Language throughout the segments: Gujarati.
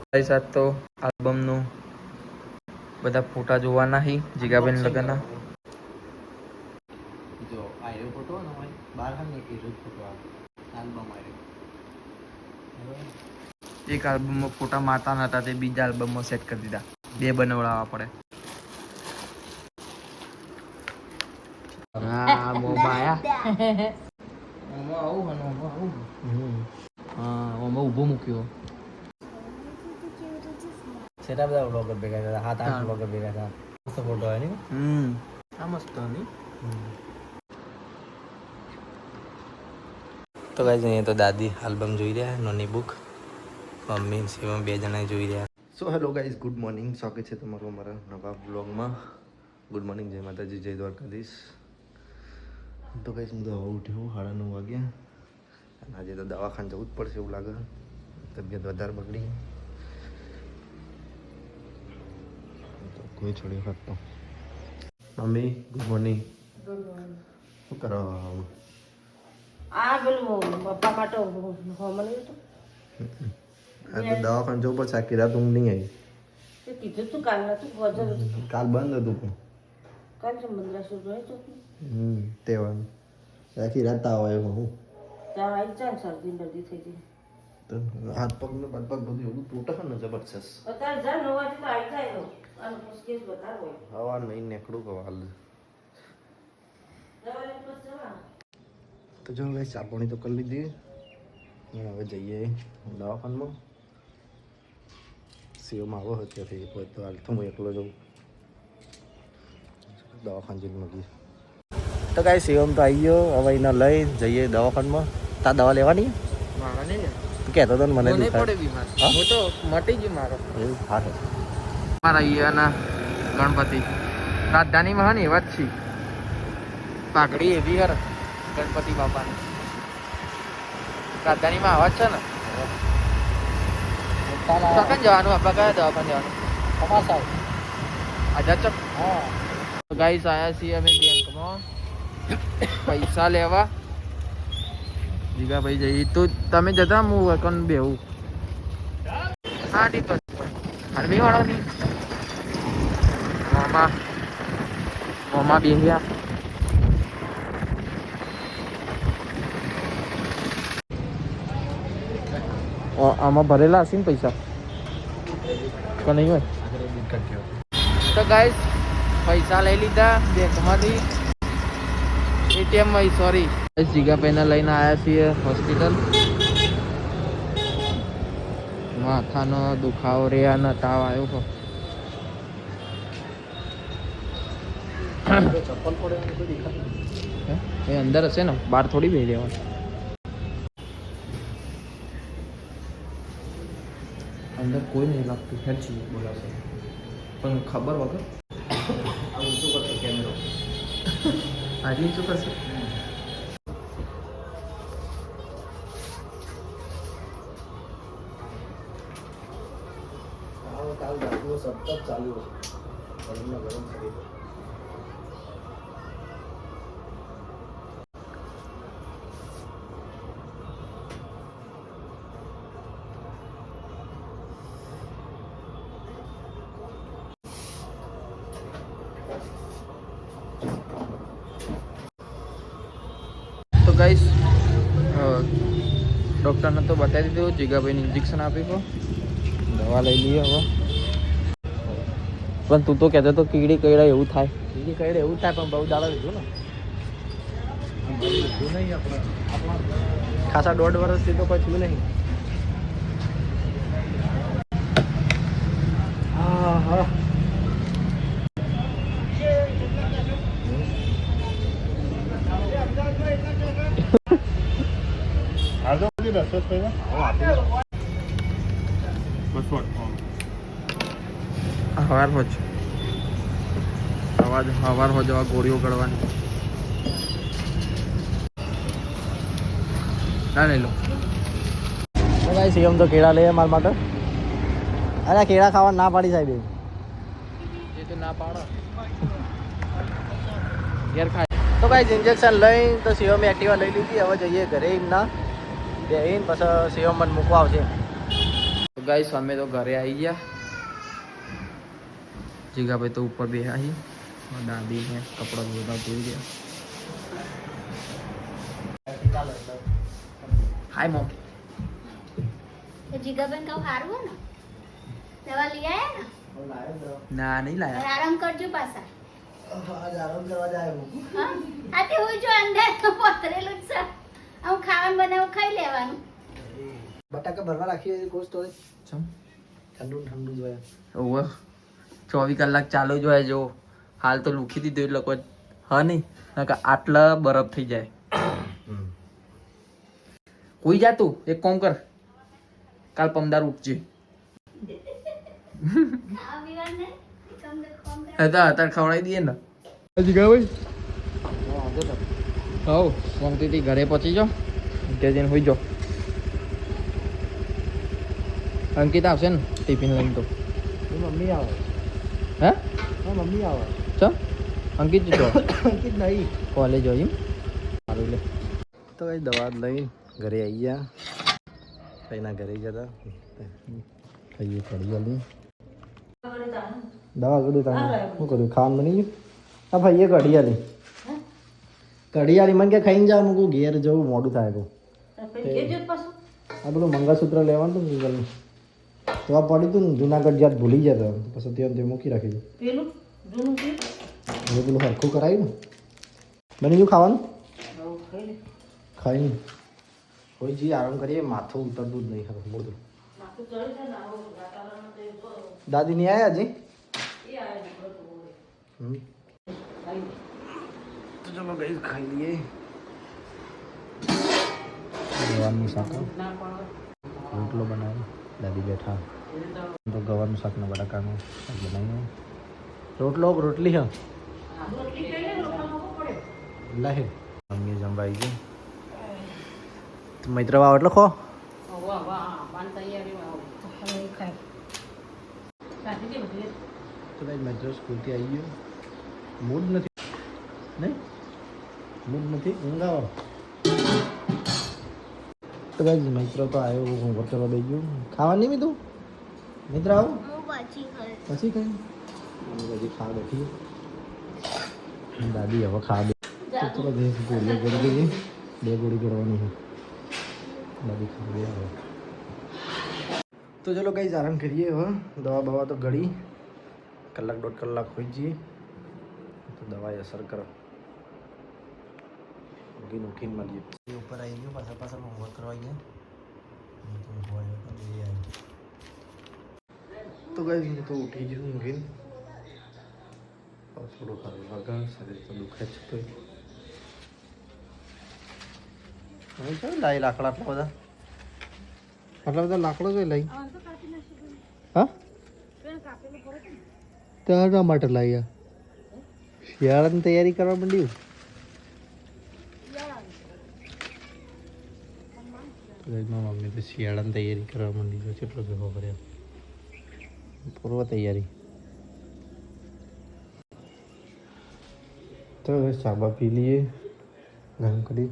તારી સાથે તો આલ્બમનું બધા ફોટા જોવાના હી જીગાબેન લગનના. જો આયો ફોટો ને હોય બહાર ખાને એક એરો ફોટો આલ્બમ આયો એક આલ્બમમાં ફોટા મારતા નતા તે બીજા આલ્બમમાં સેટ કરી દીધા. બે બનાવડાવવા પડે. હા મોમાં આયા. મોમાં આવું હે મોમાં આવું હા મોમાં ઊભો મૂક્યો. સેટા બધા બ્લોગર ભેગા થયા હાથ. આઠ બ્લોગર ભેગા થયા મસ્ત ફોટો હોય નહીં હમ આ મસ્તની તો ગાઈઝ અહીંયા તો દાદી આલ્બમ જોઈ રહ્યા નોની બુક મમ્મી શિવમ બે જણા જોઈ રહ્યા. So hello guys good morning સ્વાગત છે તમારું અમારા નવા બ્લોગમાં ગુડ મોર્નિંગ જય માતાજી જય દ્વારકાધીશ. તો ગાઈઝ હું તો હવે ઉઠ્યો સાડા નવ વાગ્યા. અને આજે તો દવાખાને જવું જ પડશે એવું લાગે. તબિયત વધારે બગડી. કોઈ છોડી શકતો. મમ્મી ગુડ મોર્નિંગ શું કરો આ પેલું પપ્પા માટે હોમલ તો. આ તો દવાખાને જવું પડશે આખી રાત ઊંઘ નહીં આવી. તે કીધું તું કાલ નતું હતું. કાલ બંધ હતું પણ. કાલ છે મંદરાસુર જોઈ તો હમ તહેવાર આખી રાત તાવ આવ્યો હું. ત્યાં આવી જાય શરદી બરદી થઈ જાય તો હાથ પગ ને પગ પગ બધું એવું તૂટે ને જબરજસ્ત. અત્યારે જા નવ વાગે તો આવી જાય હવા નહીં નીકળું કે હાલ. તો જો હવે ચા તો કરી લીધી. અને હવે જઈએ દવાખાનમાં. સેવમાં આવો અત્યારથી એક તો હાલ તો હું એકલો જઉં. દવાખાન જઈને મૂકી તો કાંઈ સેવમ તો આવી ગયો. હવે એને લઈ જઈએ દવાખાનમાં. તાર દવા લેવાની? કહેતો હતો મને મટી ગયું મારો. એવું? હા. મારા અહીંયાના ગણપતિ. રાજધાનીમાં હા ને એવા જ છે. પાઘડી એવી હર ગણપતિ બાપાની. રાજધાનીમાં આવા જ છે ને? કકન જવાનું આપણે કયા દવાખાને જવાનું? અમાસા આઝાદ ચોક. હા. ગાઈસ આયા છીએ અમે બેંકમાં. પૈસા લેવા. જીગાભાઈ જઈ તો તમે જતા હું વકન બેહું. હા ઠીક છે હરવી વાળો ની મોમાં મોમાં બેહ્યા આમાં ભરેલા હશે ને પૈસા? કે નહીં હોય? તો ગાઈસ પૈસા લઈ લીધા બેંકમાંથી. એટીએમમાં સોરી જીગાભાઈને લઈને આવ્યા છીએ હોસ્પિટલ માથાનો દુખાવો રે અને તાવ આવ્યો હતો એ અંદર હશે ને? બહાર થોડી બેસી રહેવાનું. અંદર કોઈ નહીં લાગતું હેડ બોલાશે પણ ખબર વગર? આ ઊંચું કરશે કેમેરો. આજે શું કરશે? સતત ચાલુ હશે ગરમમાં ગરમ થઈ તો ગાઈસ ડૉક્ટરને તો બતાવી દીધું જીગાભાઈને ઇન્જેક્શન આપી દો દવા લઈ લઈએ હવે પણ તું તો કહેતો તો કીડી કઈડા એવું થાય. કીડી કઈડા એવું થાય પણ બહુ દાડા લીધું ને. ખાસા દોઢ વર્ષથી તો કોઈ થયું નહીં. હા હા હવાર હોજ. અવાજ હવાર હો આવા ગોળીઓ ગળવાની. ના લઈ લો. તો ભાઈ સીએમ તો કેળા લઈએ મારા માટે. અરે કેળા ખાવા ના પાડી સાહેબ એ. તો ના પાડો. ઘેર ખાય તો ભાઈ ઇન્જેક્શન લઈને તો સીએમ એક્ટિવા લઈ લીધી. હવે જઈએ ઘરે એમના. બેહીને પછી સીએમ મને મૂકવા આવશે. ગાઈસ અમે તો ઘરે આવી ગયા. જીગાભાઈ તો ઉપર બે આવી દાદી ને કપડા બધા ધોઈ ગયા. હાય મોમ તો જીગાબેન કહું સારું હોય ને? દવા લઈ આયા ને? ના નહીં લાયા. આરામ કરજો પાછા. આરામ કરવા જાય હા. આ તે હું જો અંદર પથરેલું જ છે. આમ ખાવાનું બનાવું ખાઈ લેવાનું. બટાકા ભરવા રાખીએ કોસ તો. ઠંડુ ઠંડુ જોઈએ ઓવર ચોવીસ કલાક ચાલુ જ હોય જો હાલ તો લુખી દીધું એટલે કોઈ હા નહીં? આટલા બરફ થઈ જાય. કોઈ જા તું એક કોમ કર. કાલ પમદાર ઉઠજે ખાવા પીવાનું ને કમ દે કોમ કરે હતા અત્યારે ખવડાવી દઈએ ને. હજી ગયો ભાઈ? હવ શાંતિથી ઘરે પહોંચી જાઓ. ત્યાં જઈને હોઈ જાઓ. અંકિત આવશે ને ટિફિન લઈને તો. મમ્મી આવે. હે? હા મમ્મી આવે. ચમ અંકિત જો. અંકિત નહીં. કોલેજ હોય એમ? સારું લે. તો કઈ દવા લઈ ઘરે આવી ગયા. કઈના ઘરે જતા ખાઈએ પડી જલ્દી દવા કીધું તમે શું કર્યું? ખાવાનું બની ગયું? હા ભાઈ એ આલી. કઢી આલી. મને કે ખાઈને જાવ મૂકું ઘેર જવું મોડું થાય તો આ બધું મંગળસૂત્ર લેવાનું હતું ગીગલનું. તો આ પડ્યું હતું ને જુનાગઢ જ્યાં ભૂલી જતો પછી ત્યાં તે મૂકી રાખી દીધું પેલું જૂનું પીવું હવે પેલું હરખું કરાયું ને બની ગયું ખાવાનું હવે ખાઈ લે ખાઈ કોઈ જી આરામ કરીએ માથું ઉતરતું જ નહીં હવે મોઢું માથું ચડી જાય ને આવો વાતાવરણ તો એવું કરો. દાદી નહીં આવ્યા હજી એ આવે દીકરો તો હોય. હમ. ખાઈ લે. તો ચલો ગઈ ખાઈ લઈએ ગવાનું શાક ના પણ રોટલો બનાવ્યો દાદી બેઠા તો ગવાનું શાક ને બટાકાનું શાક બનાવ્યું રોટલો, રોટલી, હા. લાહે. મમ્મી જમવાઈ ગઈ. મૈત્ર વાવ એટલે ખો. તો ભાઈ મૈત્ર સ્કૂલથી આવી ગયો. મૂડ નથી. નહીં? મૂડ નથી? ઊંઘ આવો તો ભાઈ મિત્ર તો આવ્યો હોમવર્ક કરવા દઈ ગયો. ખાવા નહીં મીધું? મિત્ર આવો હું પાછી ખાઈ પછી કઈ બધી ખા બેઠી દાદી હવે ખા બે તો ચલો બે ગોળીઓ કરી દઈએ બે ગોળી કરવાની છે દાદી ખા બે હવે તો ચલો કઈ આરામ કરીએ હવે દવા બવા તો ગળી કલાક દોઢ કલાક હોઈ જઈએ તો દવાએ અસર કરો ઉઠીને ઉઠીને મળીએ ઉપર આવી ગયો પાછા પાછા હોમવર્ક કરવા ગયા તો ગઈ હું તો ઉઠી ગયો ઊંઘીને. થોડું ખાલી વાગા શરીર તો દુખે છે તો હવે લાઈ લાકડા આટલા બધા? આટલા બધા લાકડો છે લઈ હા? તારા માટે લાવ્યા શિયાળાની તૈયારી કરવા માંડ્યું? મમ્મી તો શિયાળાની તૈયારી કરવા માંડી છે કેટલો ભેગો કર્યો પૂર્વ તૈયારી તો હવે ચાબા પી લઈએ ગરમ કરી.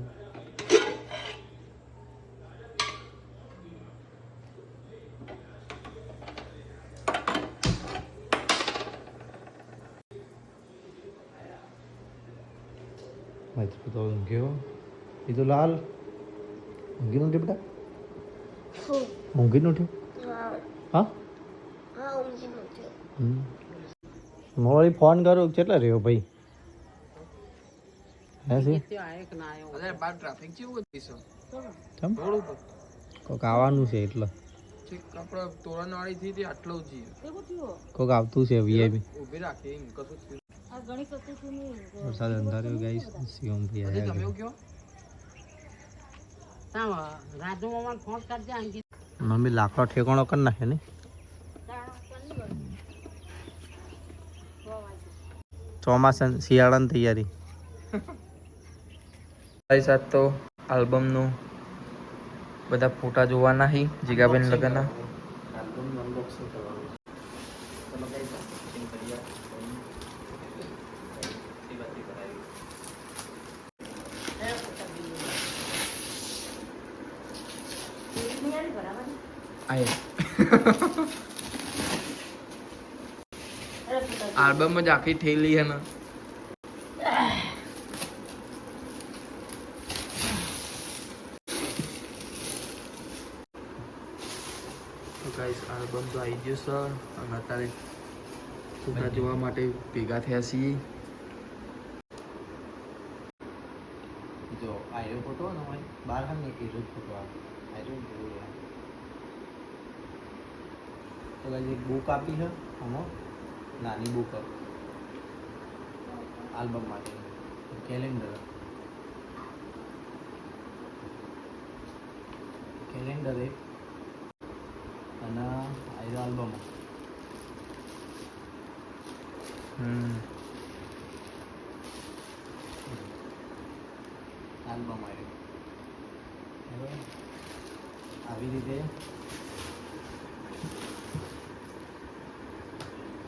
તો ઊંઘ્યો. એ તો લાલ? ઊંઘી નું બેટા? ઊંઘી નું હા? હમ. ફોન કરું કેટલા રહ્યો ભાઈ? કોક આવવાનું છે એટલે. કોક આવતું છે વીઆઈપી વરસાદ અંધાર્યો ગાઈસ શિવમ ભાઈ અંકિત મમ્મી લાકડો ઠેકાણો કરી નાખે ને. ચોમાસા શિયાળાની તૈયારી. મારી સાથે તો આલ્બમનું બધા ફોટા જોવાના હી જીગાબેન લગનના આય અરે પિતાજી. આલ્બમ જ આખી થયેલી હે ને. તો ગાઈસ આલ્બમ તો આવી ગયો સર અને અત્યારે છોકરા જોવા માટે ભેગા થયા છીએ. જો આયો ફોટો ને હોય બહાર હા ને એરો જ ફોટો આવે આ એરો જોવું તો ગાઈસ એક બુક આપી છે હમો નાની બુક આલ્બમ માટે. કેલેન્ડર. કેલેન્ડર એક અને આયરો આલ્બમ આલ્બમ આવ્યો આવી રીતે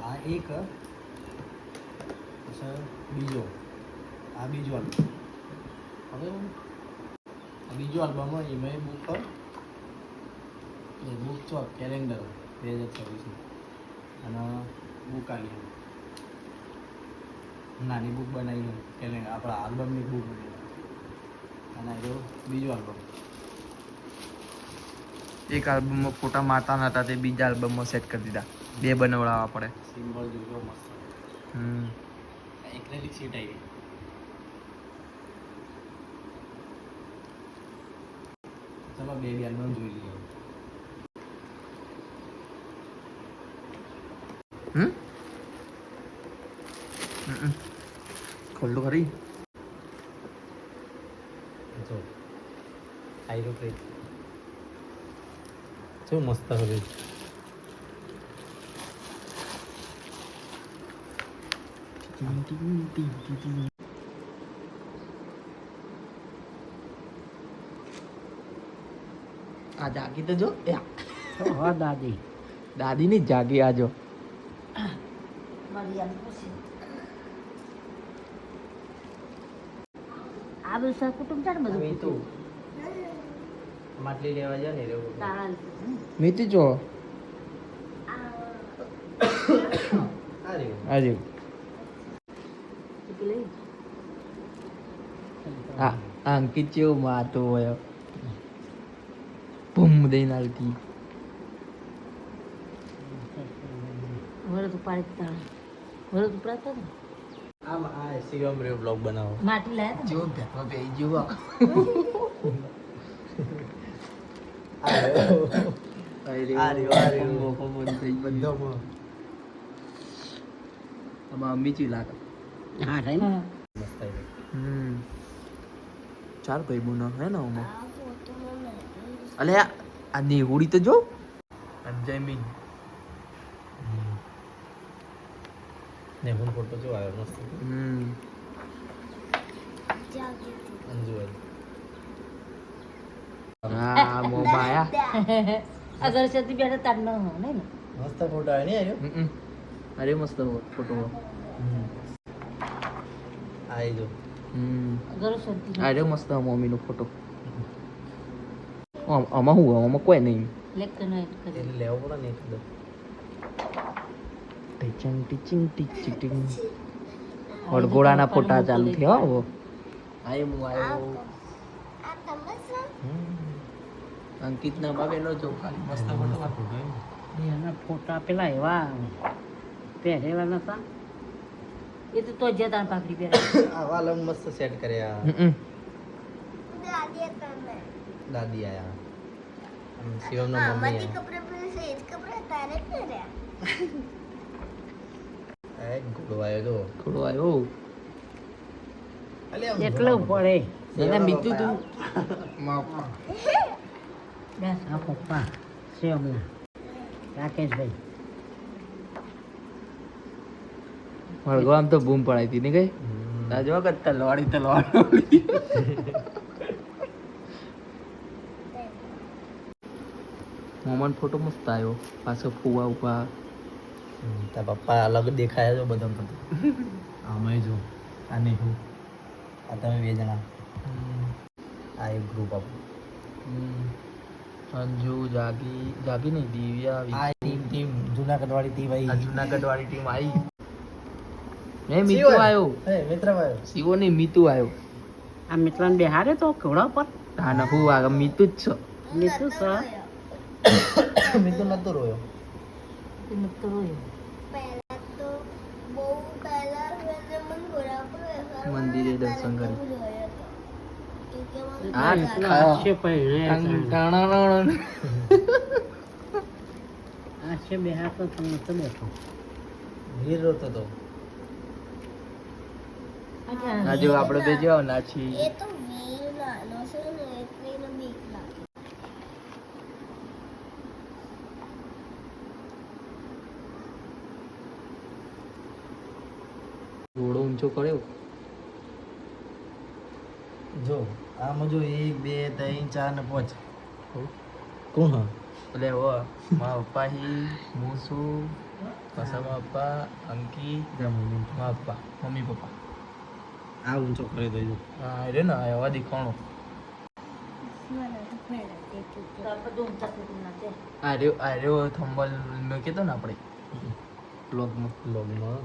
આ એક બીજો. આ બીજો આલ્બમ. હવે બીજો આલ્બમ હોય એમાં બુક પર એ બુક છો કેલેન્ડર બે હજાર છવ્વીસનું. અને બુક આવી નાની બુક બનાવી કેલેન્ડર આપણા આલ્બમની બુક બનાવી અને આ બીજો આલ્બમ. એક આલ્બમમાં ફોટા માતા નતા તે બીજા આલ્બમમાં સેટ કરી દીધા. બે બનાવડાવવા પડે. સિમ્બોલ જોજો મસ્ત. હમ. એક્રેલિક સીટ આવી ચલો બે બે આલ્બમ જોઈ લઈએ હમ હમ. ખોલ તો ખરી જો આયરો પ્લેટ જો મસ્ત હવે આ જાગી તો જો હા દાદી દાદી ની જાગી આ જો મારી યાદ પૂછી આ બધું સહકુટુંબ છે ને બધું હવે તું માટલી લેવા જા ને રેવું તારા લીધે છે ને. મીતી જો આ રહ્યું આજે તો પેલી આ આ અંકિત જેવું મારતો હોય. બૂમ દઈને આલતી વરદ ઉપાડી વરદ ઉપરાતો ને? આમ આ શિવમ રે બ્લોગ બનાવો. માટી લાયા જો ભેટમાં બે જેવો અમ્મી ચી લાગે. હા રે મસ્ત હમ. ચાર ભાઈ બોનો હે ને આમાં અલે આ નેહુડી તો જો. અંજયમીન ને હું ફોટો જો આવ્યો મસ્ત. હમ. અંજુ મોબાયા અગર સતી બેઠા તાર ન હોય ને? મસ્ત ફોટો આવ્યો ને આવ્યો? અરે મસ્ત ફોટો આઈ જો. સતી અરે મસ્ત મમ્મીનો ફોટો આમ આમાં હું આમાં કોઈ નહીં. નો લેવો પડે ને એકદમ ટીચિંગ ટીચિંગ ટીચિંગ. ટીચિંગ વડગોળાના ફોટા ચાલુ થયા હો. આય હું આયો. અંકિતના બાબેલો જો ખાલી મસ્ત ફોટો એના ફોટા પેલા એવા પહેરેલા નતા. એ તો તો જતા પાકડી પહેરે આવા વાલમ મસ્ત સેટ કર્યા. હમ દાદી આયા. આમ શિવમના મમ્મી આયા. એ ગુડો આવ્યો તો. ગુડો આવ્યો એટલો પડે. દાદા મીઠું તું. બસ આ પપ્પા. શિવમ રાકેશભાઈ. વળગો આમ તો બૂમ પડાઈ હતી ને કઈ? તાજો કે તલવાડી તલવાડી મોમન ફોટો મસ્ત આવ્યો. પાછો ફુવા ઊભા. તાર પપ્પા અલગ દેખાયા છો બધા તો આમાં જો આ નહીં હું. આ તમે બે જણા. આ એક ગ્રુપ આપણું. સંજુ જાગી જાગી નહીં દિવ્યા આ ટીમ ટીમ જુનાગઢ વાળી ટીમ આવી. જુનાગઢ વાળી ટીમ આવી. મેં મીતુ આવ્યો હે મિત્ર ભાઈ શિવો નહીં મીતુ આવ્યો આ મિત્રને બેહારે તો ઘોડા પર? હા ને હું આ મીતુ જ છો. મિત્ર સર મિત્ર નતો રોયો. મિત્ર રોયો. પહેલા તો બહુ પહેલા મન ઘોડા પર મંદિરે દર્શન કરી. આ આશે પહેણે આશે બેહાર તો તમે બેઠો તો. આ જો આપણે બે જો નાચી એ તો વીર નાનો છે ને એટલે એને બીક લાગે ઘોડો ઊંચો કર્યો? જો આમ જો એક બે ત્રણ ચાર ને પાંચ. કોણ હા? એટલે હો મારા પપ્પા હી હું છું પાછા મારા પપ્પા અંકિત મારા પપ્પા મમ્મી પપ્પા. આ ઊંચો કરી દેજો હા રે ને એવા દેખાણો આ રહ્યો આ રહ્યો થંબલ મેં કીધો ને આપણે. બ્લોગમાં. લોગમાં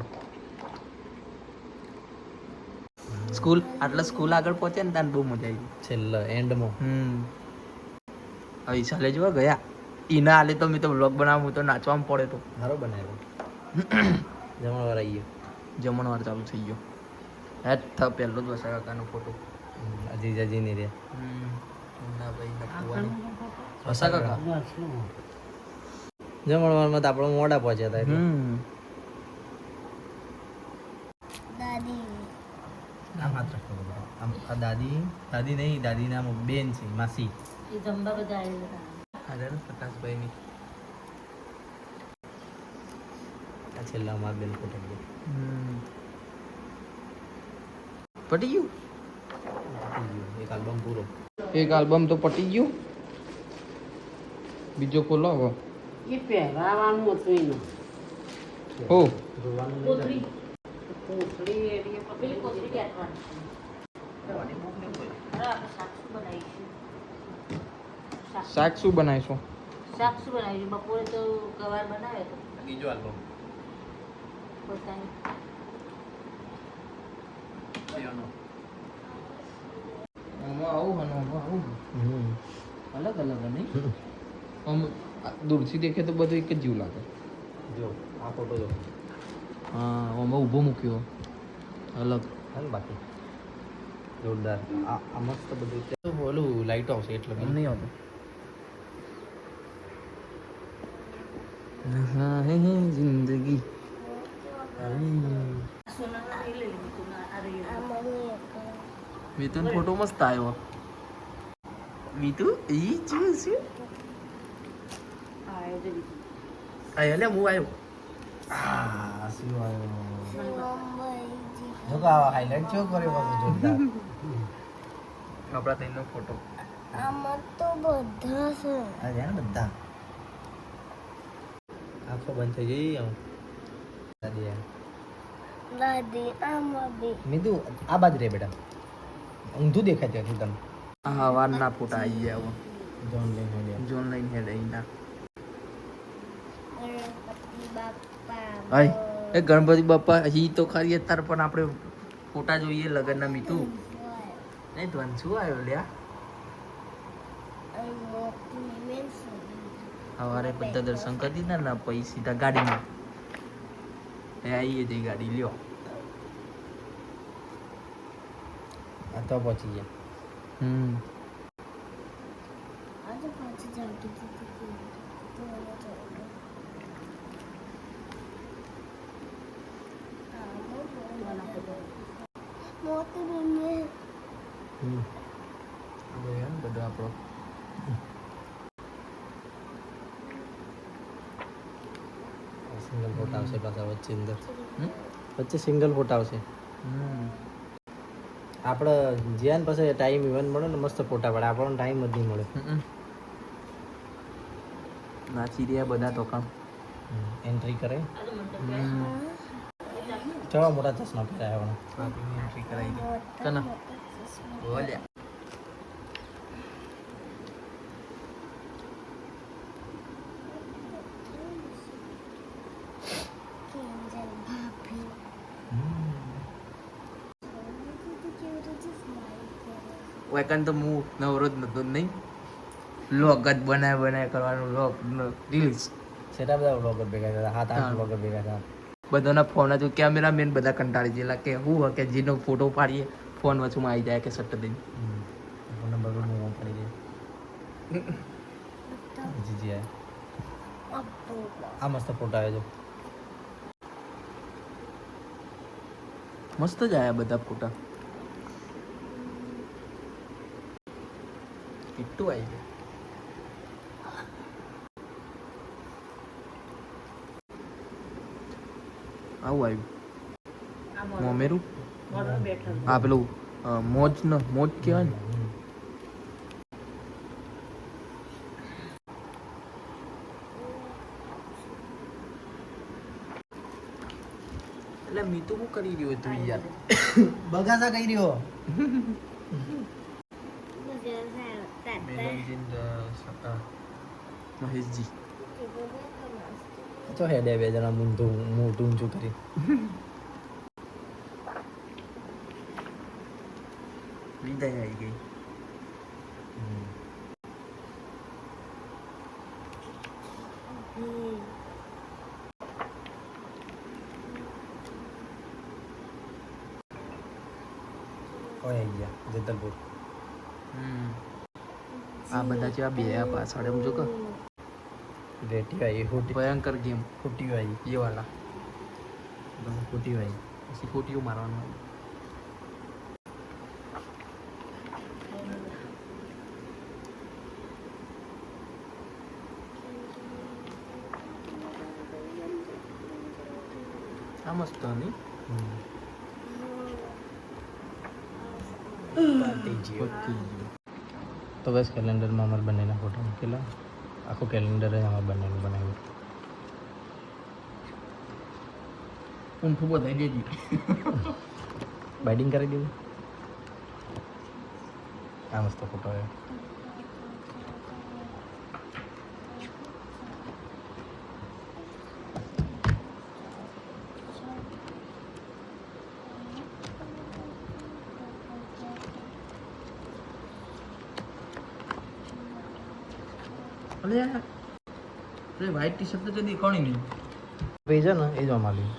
સ્કૂલ આટલા સ્કૂલ આગળ પહોંચ્યા ને ત્યાં બહુ મજા આવી. છેલ્લા એન્ડમાં. હમ. હવે ચાલે જોવા ગયા. ઈના આલે તો મેં તો બ્લોગ બનાવું તો નાચવામાં પડે તો. મારો બનાવ્યો. જમણવાર આવી જમણવાર ચાલુ થઈ ગયો. હે થ પહેલો જ વસા કાકાનો ફોટો ગયો અજી જજી રે ના ભાઈ નકુવાની વસા કાકા જમણવારમાં તો આપણે મોડા પહોંચ્યા હતા એટલે. દાદી. આમ આ દાદી દાદી નહીં દાદી નામ બેન છે માસી. એ જમવા બધા આવેલા અરે પ્રકાશભાઈની. આ છેલ્લા અમારા બેન ફોટો પટી ગયું? એક આલ્બમ પૂરો. એક આલ્બમ તો પટી ગયું. બીજો ખોલો હવે. એ પહેરાવાનું હતું એનું. હો. જોવાનું કોથળી. કોથળી એની પેલી કોથળી બેઠવાની શાક. શું બનાવીશું. શાક શું બપોરે તો ગવાર બનાવ્યો તો. બીજો આલ્બમ. પોતાની. આમાં આવું અને આમાં આવું. અલગ અલગ નહીં? આમ દૂરથી દેખે તો બધું એક જ જેવું લાગે. જો આ ફોટો જો. હા આમાં ઊભો મૂક્યો. અલગ. હાલ બાકી. જોરદાર. આ આ મસ્ત બધું છે. ઓલું લાઈટ આવશે એટલે નહીં આવતો. હા હે હે જિંદગી. મિતુન ફોટો મસ્ત આવ્યો મિતુ ઈ શું છે આયો લે હું આવ્યો આ શું આવ્યો જો કે હાઇલાઇટ ચો કરે બસ જોરદાર આપણા ત્રણનો ફોટો આમાં તો બધા છે. આ જાણ બધા? આખો બંધ થઈ ગઈ આમ. દાદી આમાં આ બાજુ રે બેટા. ઊંધું દેખાય ત્યાંથી તને હા વારના ફોટા આવી ગયા હું. જોન લઈને હેડે. જોન લઈને હેડે ઇના હાય. એ ગણપતિ બાપા હી તો ખરી અત્યારે પણ આપણે ફોટા જોઈએ લગનના મીતુ. નહીં તો શું આવ્યો લ્યા? સવારે બધા દર્શન કરી દીધા ને પછી સીધા ગાડીમાં. એ આવીએ જઈ ગાડી લ્યો આ તો પહોંચી ગયા હમ આજે પાછી જાગી દીધી મોતી બેનને હમ. બધો આપણો સિંગલ ફોટા આવશે પાછા વચ્ચે અંદર. વચ્ચે સિંગલ ફોટા આવશે. આપણે જ્યાં પાસે ટાઈમ ઇવન મળે ને મસ્ત ફોટા પડે. આપણને ટાઈમ જ નહીં મળે. હમ. નાચી રહ્યા બધા તો કામ એન્ટ્રી કરે. કેવા મોટા ચશ્મા પહેરાયા આપણે એન્ટ્રી કરાવી દે. બોલ્યા. વેકન તો હું નવરો જ નતો નહીં. લોક જ બનાય બનાય કરવાનું લોક રીલ્સ છેટા બધા વ્લોગર ભેગા થયા હાથ. આઠ વ્લોગર ભેગા થયા. બધાના ફોન હતું કેમેરામેન બધા કંટાળી ગયેલા કે હું હોય કે જેનો ફોટો પાડીએ ફોન વચમાં આવી જાય કે સટ્ટ દઈને ફોન નંબર પર મોં પડી જાય. જીજી આયા. આ મસ્ત ફોટો આવ્યો છે મસ્ત જ આયા બધા ફોટા કેટલું આવી ગયું આવું આવ્યું. મોમેરું હા પેલું મોજ ન મોજ કહેવાય ને? એટલે મી તો શું કરી રહ્યો તું યાર? બગાસા કરી રહ્યો. મહેશજી તો હેડે બે જણા મૂંઢું મોઢું ઊંચું કરી વિદાય આવી ગઈ ઓય આવી ગયા જેતલપુર હમ આ બધા જેવા બે આ પાછળ એમ જો કે. રેટી આવી હોટી ભયંકર ગેમ. ખોટી આવી એ વાળા ખોટી આવી પછી ખોટીઓ મારવાનું આ મસ્ત નહીં તો બસ કેલેન્ડરમાં અમારા બંનેના ફોટો મૂકેલા. આખું કેલેન્ડર જ અમારા બંનેનું બનાવ્યું. ઊંઠું બધાઈ દેજી બાઇડિંગ કરી દીધું? આ મસ્ત ફોટો આવ્યો. અરે યાર અરે વ્હાઈટ ટી શર્ટ તો દેખાણી નહીં. ભાઈ છે ને એ જ અમારી.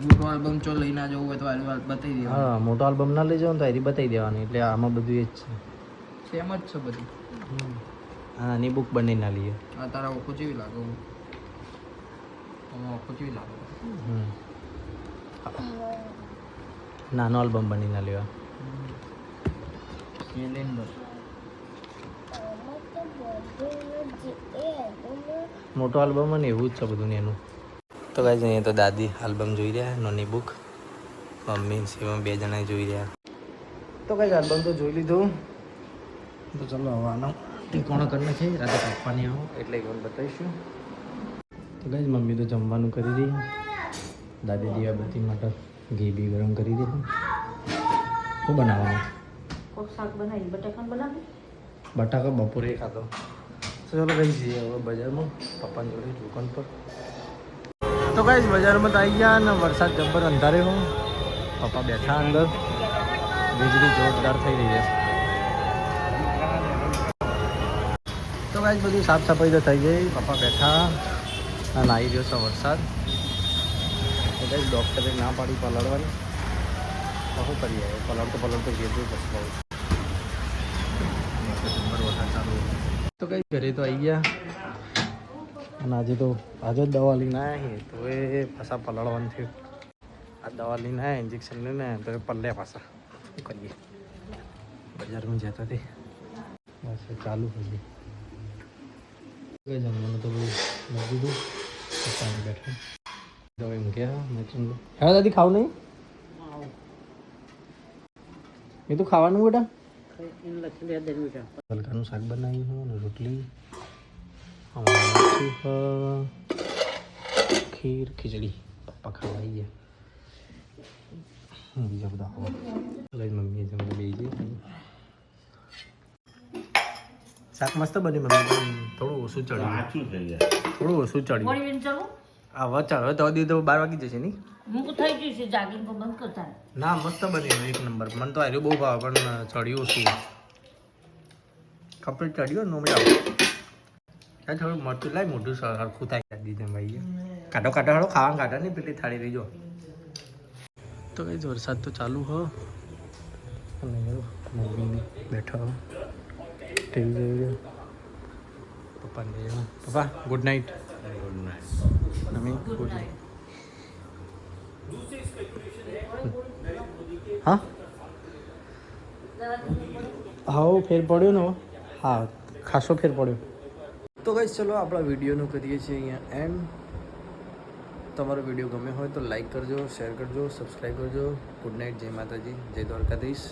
મોટો આલ્બમ ચો લઈને આ જવું હોય તો આલ્બમ બતાવી દેવાનું. હા મોટો આલ્બમ ના લઈ જાવ તો એરી બતાવી દેવાની એટલે આમાં બધું એ જ છે. સેમ જ છે બધું. હા ની બુક બંને ના લઈએ. આ તારા ઓખો જેવી લાગે હું. ઓખો જેવી લાગે. નાનો આલ્બમ બની ના લેવા. કેલેન્ડર મોટો આલ્બમ અને એવું જ છે બધું ને એનું. તો ગાઈઝ અહીંયા તો દાદી આલ્બમ જોઈ રહ્યા નાની બુક. મમ્મી શિવમ બે જણા જોઈ રહ્યા. તો ગાઈઝ આલ્બમ તો જોઈ લીધું. તો ચાલો હવે આનો ઠીકોણો કરી નાખીએ. રાતે કાપવાની આવો એટલે એક વાર બતાવીશું. તો ગાઈઝ મમ્મી તો જમવાનું કરી રહી. દાદી દીવાબત્તી માટે ઘી બી ગરમ કરી દીધું. શું બનાવવાનું? કોક શાક બનાવી બટાકા બનાવી બટાકા બપોરે ખાતો તો ચાલો કઈ જઈએ હવે બજારમાં પપ્પાની જોડે દુકાન પર તો કઈ બજારમાં તો આવી ગયા ને વરસાદ જબ્બર અંધારે હું પપ્પા બેઠા અંદર વીજળી જોરદાર થઈ રહી છે તો કઈ બધું સાફ સફાઈ તો થઈ ગઈ પપ્પા બેઠા અને આવી રહ્યો છે વરસાદ તો કઈ ડૉક્ટરે ના પાડી પલાળવાની તો શું કરીએ હવે? પલાળતો પલાળતો ઘેર જવું પડશે બહુ તો કઈ ઘરે તો આવી ગયા. અને આજે તો આજે જ દવા લઈને આવ્યા છીએ. તો એ પાછા પલાળવાનું થયું. આ દવા લઈને આવ્યા ઇન્જેક્શન લઈને આવ્યા તો એ પલ્લ્યા પાછા. શું કરીએ? બજારમાં જતા તે. બસ ચાલુ કરીએ. જમવાનું તો બધું મૂકી દીધું. બેઠા. તો એમ ચંદુ હા દાદી ખાવ નહીં? એ તો ખાવાનું બેટા. હલકાનું શાક બનાવ્યું છે અને રોટલી ખીર ખીચડી. પપ્પા ખાવા આવી ગયા. બીજા બધા ખાવા. લઈ મમ્મીએ જમવા બે જઈ શાક મસ્ત બની મમ્મી થોડું ઓછું ચડ્યું. થોડું ઓછું ચડ્યું. આ વચાર હવે તો બાર વાગી જશે નહીં. મૂક થઈ ગયું છે જાગીને બંધ કરતા ના મસ્ત બન્યું એક નંબર. મને તો આર્યું બહુ ભાવ પણ ચડ્યું છું કપડે ચડ્યું નો મજા આવે ત્યાં થોડું મરતું લાય મોઢું સર- સરખું થાય. દીધે ભાઈ કાઢો કાઢો હાડો ખાવાનું કાઢો નહીં પેલી થાળી રહી તો તો કઈ વરસાદ તો ચાલુ હો. અને મમ્મી બેઠો ટીવી જોઈ રહ્યો. પપ્પાને જોઈ પપ્પા ગુડ નાઇટ ગુડ નાઇટ મમ્મી ગુડ નાઇટ હા હા ફેર પડ્યો ને હા ખાસો ફેર પડ્યો તો કઈ ચલો આપણા વિડીયોનું કરીએ છીએ અહીંયા એન્ડ તમારો વીડિયો ગમે હોય તો લાઈક કરજો શેર કરજો સબસ્ક્રાઈબ કરજો ગુડ નાઇટ જય માતાજી જય દ્વારકાધીશ